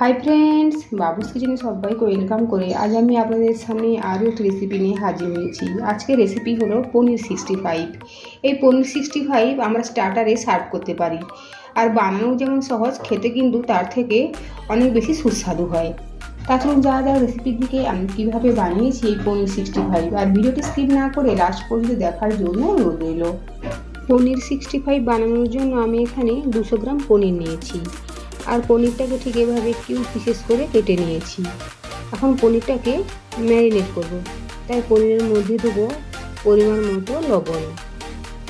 Hi friends বাবুস কিচেনে সবাইকে welcome করে, আজ আমি আপনাদের সামনে আরও একটি রেসিপি নিয়ে হাজির হয়েছি। আজকের রেসিপি হলো পনির সিক্সটি ফাইভ এই পনির সিক্সটি ফাইভ আমরা স্টার্টারে সার্ভ করতে পারি। আর বানানো যেমন সহজ, খেতে কিন্তু তার থেকে অনেক বেশি সুস্বাদু হয়। তাছাড়া যা যা রেসিপির দিকে, আমি কীভাবে বানিয়েছি এই পনির সিক্সটি ফাইভ আর ভিডিওটি স্কিপ না করে লাস্ট পর্যন্ত দেখার জন্য অনুরোধ রইল। পনির সিক্সটি ফাইভ বানানোর জন্য আমি এখানে দুশো গ্রাম পনির নিয়েছি। আর পনিরটাকে ঠিক এভাবে কিউ পিসেস করে কেটে নিয়েছি। এখন পনিরটাকে ম্যারিনেট করব। তাই পনিরের মধ্যে দেবো পরিমাণ মতো লবণ।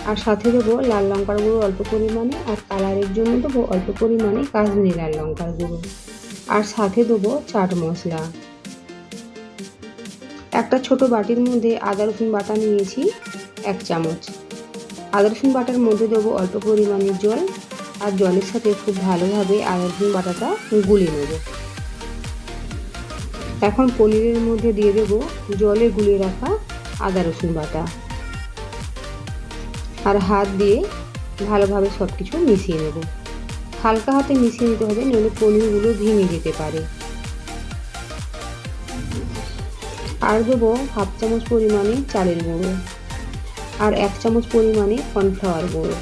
আর সাথে দেবো লাল লঙ্কার গুঁড়ো অল্প পরিমাণে, আর কালারের জন্য দেবো অল্প পরিমাণে কাশ্মীরি লাল লঙ্কার গুঁড়ো। আর সাথে দেবো চাট মশলা। একটা ছোট বাটির মধ্যে আদা, রসুন বাটা নিয়েছি এক চামচ। আদা, রসুন বাটার মধ্যে দেবো অল্প পরিমাণে জল। আর জলের সাথে খুব ভালোভাবে আদা রসুন বাটাটা গুলিয়ে নেব। এখন পনিরের মধ্যে দিয়ে দেবো জলে গুলিয়ে রাখা আদা রসুন বাটা। আর হাত দিয়ে ভালোভাবে সব কিছু মিশিয়ে নেব। হালকা হাতে মিশিয়ে নিতে হবে নইলে পনিরগুলো ভেঙে যেতে পারে। আর দেবো হাফ চামচ পরিমাণে চালের গুঁড়ো আর এক চামচ পরিমাণে কর্নফ্লাওয়ার গুঁড়ো।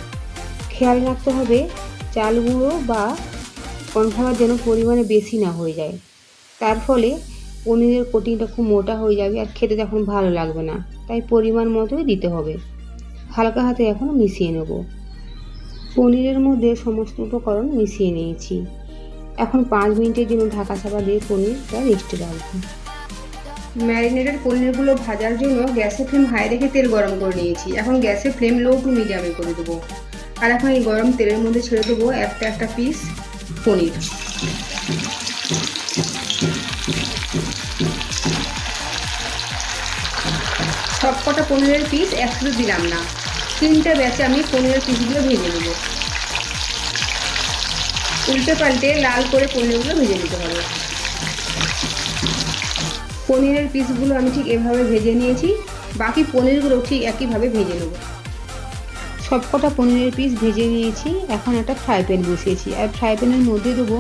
খেয়াল রাখতে হবে চাল গুঁড়ো বা কর্নফ্লাওয়ার যেন পরিমাণে বেশি না হয়ে যায়। তার ফলে পনিরের কোটিংটা খুব মোটা হয়ে যাবে আর খেতে তখন ভালো লাগবে না। তাই পরিমাণ মতোই দিতে হবে। হালকা হাতে এখন মিশিয়ে নেব। পনিরের মধ্যে সমস্ত উপকরণ মিশিয়ে নিয়েছি। এখন পাঁচ মিনিটের জন্য ঢাকা চাপা দিয়ে পনিরটা রেস্টে রাখব। ম্যারিনেটেড পনিরগুলো ভাজার জন্য গ্যাসের ফ্লেম হাই রেখে তেল গরম করে নিয়েছি। এখন গ্যাসের ফ্লেম লো টু মিডিয়ামে করে দেবো। আর এখন এই গরম তেলের মধ্যে ছেড়ে দেবো একটা একটা পিস পনির। সব কটা পনিরের পিস একসাথে দিলাম না। তিনটা ব্যাচে আমি পনিরের পিসগুলো ভেজে নেব। উল্টে পাল্টে লাল করে পনিরগুলো ভেজে নিতে হবে। পনিরের পিসগুলো আমি ঠিক এভাবে ভেজে নিয়েছি। বাকি পনিরগুলো ঠিক একইভাবে ভেজে নেব। সবকটা পনিরের পিস ভেজে নিয়েছি। এখন একটা ফ্রাই প্যান বসিয়েছি। আর ফ্রাই প্যানের মধ্যে দেবো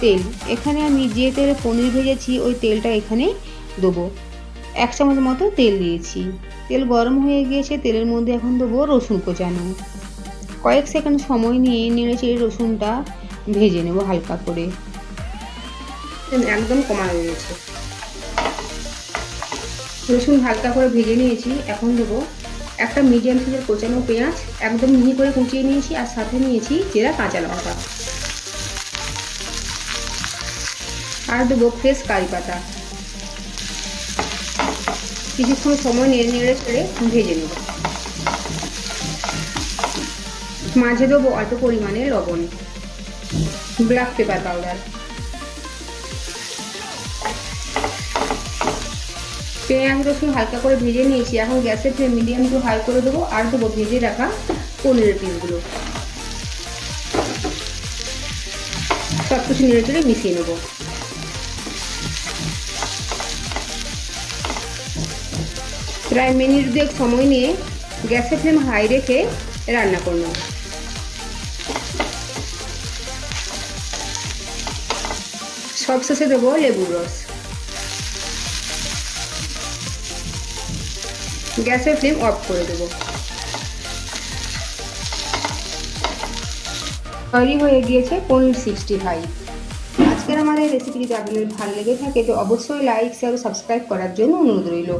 তেল। এখানে আমি যে তেলে পনির ভেজেছি, ওই তেলটা এখানে দেবো। এক চামচ মতো তেল দিয়েছি। তেল গরম হয়ে গিয়েছে, তেলের মধ্যে এখন দেবো রসুন কোচানো। কয়েক সেকেন্ড সময় নিয়ে নেড়ে চেড়ে রসুনটা ভেজে নেব হালকা করে। একদম কমানো গিয়েছে রসুন হালকা করে ভেজে নিয়েছি। এখন দেবো একটা মিডিয়াম সাইজের কোচানো পেঁয়াজ একদম মিহি করে কুচিয়ে নিয়েছি আর সাথে নিয়েছি চেরা কাঁচা লঙ্কা। আর দেবো ফ্রেশ কারি পাতা। কিছুক্ষণ সময় নেড়ে নেড়ে ছেড়ে ভেজে নেব। মাঝে দেবো অল্প পরিমাণে লবণ। ব্ল্যাক পেপার পাউডার পেঁয়াজ রসুন হালকা করে ভেজে নিয়েছি। এখন গ্যাসের ফ্লেম মিডিয়াম টু হাই করে দেবো। আর দেবো ভেজে রাখা পনিরের পিসগুলো। সব কিছু নেড়ে চেড়ে মিশিয়ে নেব। প্রায় মিনিট দুয়েক সময় নিয়ে গ্যাসের ফ্লেম হাই রেখে রান্না করব। সবশেষে দেবো লেবুর রস। গ্যাসের ফ্লেম অফ করে দেবো। তৈরি হয়ে গিয়েছে পনির সিক্সটি ফাইভ। আজকের আমাদের রেসিপি যদি আপনাদের ভালো লেগে থাকে, তো অবশ্যই লাইক শেয়ার ও সাবস্ক্রাইব করার জন্য অনুরোধ রইল।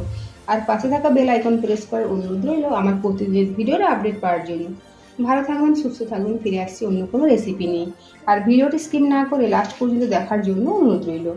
আর পাশে থাকা বেল আইকন প্রেস করার অনুরোধ রইল আমার প্রতিদিনের ভিডিওর আপডেট পাওয়ার জন্য। ভালো থাকবেন, সুস্থ থাকবেন, ফিরে আসছি অন্য কোনো রেসিপি নিয়ে। আর ভিডিওটি স্কিপ না করে লাস্ট পর্যন্ত দেখার জন্য অনুরোধ রইল।